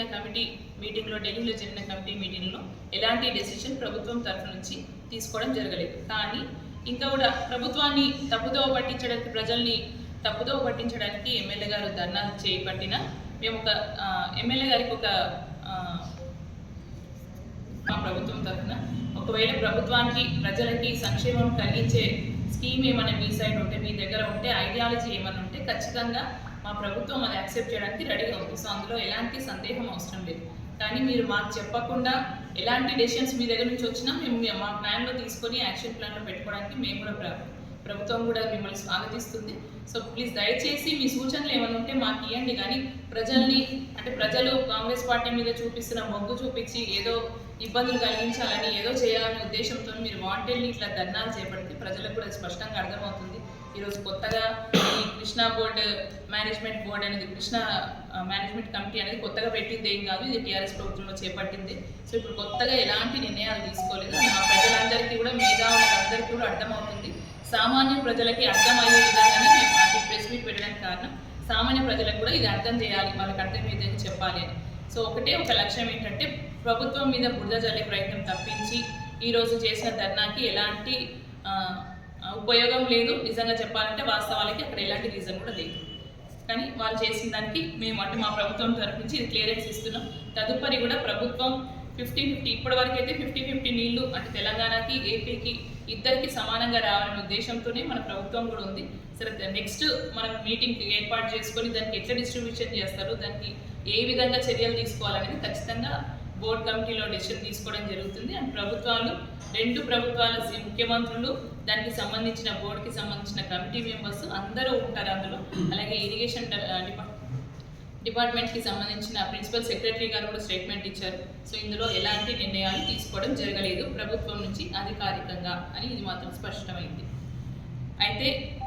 జరిగిన కమిటీ మీటింగ్లో ఢిల్లీలో జరిగిన కమిటీ మీటింగ్లో ఎలాంటి డెసిషన్ ప్రభుత్వం తరఫు నుంచి తీసుకోవడం జరగలేదు. కానీ ఇంకా కూడా ప్రభుత్వాన్ని తప్పుదోవ పట్టించడానికి ప్రజల్ని తప్పుదోవ పట్టించడానికి ఎమ్మెల్యే గారు ధర్నా చేపట్టిన మేము ఒక ఎమ్మెల్యే గారికి ఒక మా ప్రభుత్వం తరఫున ఒకవేళ ప్రభుత్వానికి ప్రజలకి సంక్షేమం కలిగించే స్కీమ్ ఏమైనా మీ సైడ్ ఉంటే మీ దగ్గర ఉంటే ఐడియాలజీ ఏమైనా ఉంటే ఖచ్చితంగా ప్రభుత్వం అది యాక్సెప్ట్ చేయడానికి రెడీగా ఉంది. సో అందులో ఎలాంటి సందేహం అవసరం లేదు. కానీ మీరు మాకు చెప్పకుండా ఎలాంటి డెసిషన్స్ మీ దగ్గర నుంచి వచ్చినా మేము మా ప్లాన్లో తీసుకొని యాక్షన్ ప్లాన్లో పెట్టుకోవడానికి మేము కూడా ప్రభుత్వం కూడా మిమ్మల్ని స్వాగతిస్తుంది. సో ప్లీజ్ దయచేసి మీ సూచనలు ఏమైనా ఉంటే మాకు ఇవ్వండి కానీ ప్రజల్ని అంటే ప్రజలు కాంగ్రెస్ పార్టీ మీద చూపిస్తున్న మొగ్గు చూపించి ఏదో ఇబ్బందులు కలిగించాలని ఏదో చేయాలనే ఉద్దేశంతో మీరు వాంటెడ్లీ ఇట్లా ధర్నాలు చేపడితే ప్రజలకు కూడా స్పష్టంగా అర్థమవుతుంది. ఈరోజు కొత్తగా ఈ కృష్ణా బోర్డు మేనేజ్మెంట్ బోర్డు అనేది కృష్ణా మేనేజ్మెంట్ కమిటీ అనేది కొత్తగా పెట్టింది ఏం కాదు ఇది టీఆర్ఎస్ ప్రభుత్వంలో చేపట్టింది. సో ఇప్పుడు కొత్తగా ఎలాంటి నిర్ణయాలు తీసుకోలేదు. మా ప్రజలందరికీ కూడా మేధావులందరికీ కూడా అర్థమవుతుంది. సామాన్య ప్రజలకి అర్థమయ్యే విధంగానే మేము పార్టీ ప్రెస్ మీట్ పెట్టడానికి కారణం సామాన్య ప్రజలకు కూడా ఇది అర్థం చేయాలి వాళ్ళకి అర్థమయ్యేదని చెప్పాలి అని. సో ఒకటే ఒక లక్ష్యం ఏంటంటే ప్రభుత్వం మీద బురద జల్లే ప్రయత్నం తప్పించి ఈరోజు చేసిన ధర్నాకి ఎలాంటి ఉపయోగం లేదు. నిజంగా చెప్పాలంటే వాస్తవాలకి అక్కడ ఎలాంటి రీజన్ కూడా లేదు. కానీ వాళ్ళు చేసిన దానికి మేము అంటే మా ప్రభుత్వం తరఫు నుంచి ఇది క్లియరెన్స్ ఇస్తున్నాం. తదుపరి కూడా ప్రభుత్వం ఫిఫ్టీ ఫిఫ్టీ ఇప్పటి వరకు అయితే ఫిఫ్టీ ఫిఫ్టీ నీళ్ళు అంటే తెలంగాణకి ఏపీకి ఇద్దరికి సమానంగా రావాలనే ఉద్దేశంతోనే మన ప్రభుత్వం కూడా ఉంది. సరే నెక్స్ట్ మనం మీటింగ్ ఏర్పాటు చేసుకొని దానికి ఎట్లా డిస్ట్రిబ్యూషన్ చేస్తారు దానికి ఏ విధంగా చర్యలు తీసుకోవాలనేది ఖచ్చితంగా బోర్డు కమిటీలో డెసిషన్ తీసుకోవడం జరుగుతుంది. అండ్ ప్రభుత్వాలు రెండు ప్రభుత్వాల ముఖ్యమంత్రులు దానికి సంబంధించిన బోర్డుకి సంబంధించిన కమిటీ మెంబర్స్ అందరూ ఉంటారు అందులో. అలాగే ఇరిగేషన్ డిపార్ట్మెంట్కి సంబంధించిన ప్రిన్సిపల్ సెక్రటరీ గారు కూడా స్టేట్మెంట్ ఇచ్చారు. సో ఇందులో ఎలాంటి నిర్ణయాలు తీసుకోవడం జరగలేదు. ప్రభుత్వం నుంచి అధికారికంగా అని ఇది మాత్రం స్పష్టమైంది. అయితే